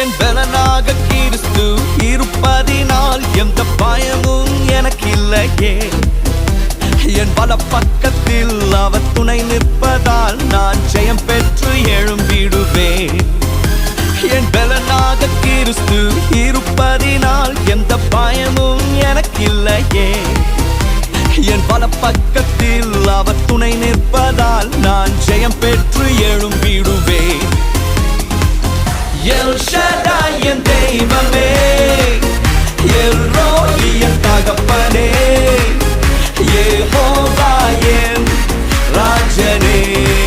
என் பலனாக கிறிஸ்து இருப்பதினால் எந்த பயமும் எனக்கு இல்லையே என் பல பக்கத்தில் அவர் துணை நிற்பதால் நான் ஜெயம் பெற்று எழும்பிடுவேன். என் பலனாக கிறிஸ்து இருப்பதினால் எந்த பயமும் எனக்கு இல்லையே என் பல பக்கத்தில் அவர் துணை நிற்பதால் நான் ஜெயம் பெற்று எழும்பி எல் என் தெய்வமே. எல் என் தகப்பனே. யெகோவா என் ராஜனே.